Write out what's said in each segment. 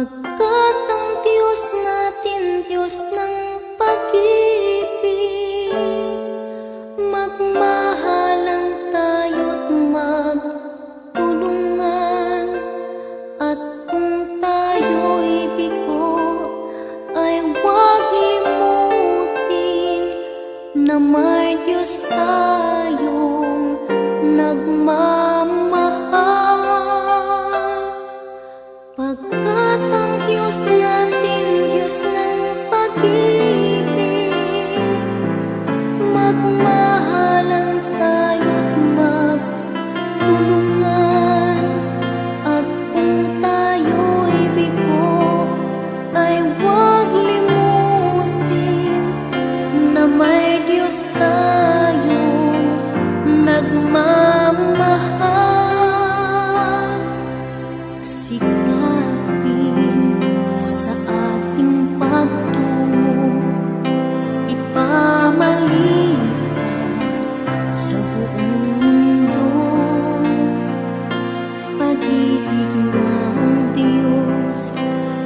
Diyos natin, Diyos ng pag-ibig Magmahalan tayo't magtulungan. At kung tayo'y bigo ay huwag limutin Na may Diyos tayong nagmamahal. Pagkat ang Diyos natin, Diyos ng pag-ibig. Magmahalan tayo't magtulungan. At kung tayo'y bigo ay huwag limutin Na may Diyos tayong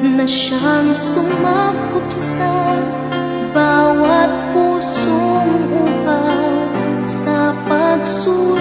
na siyang sumakop sa bawat pusong uhaw sa pagsulat.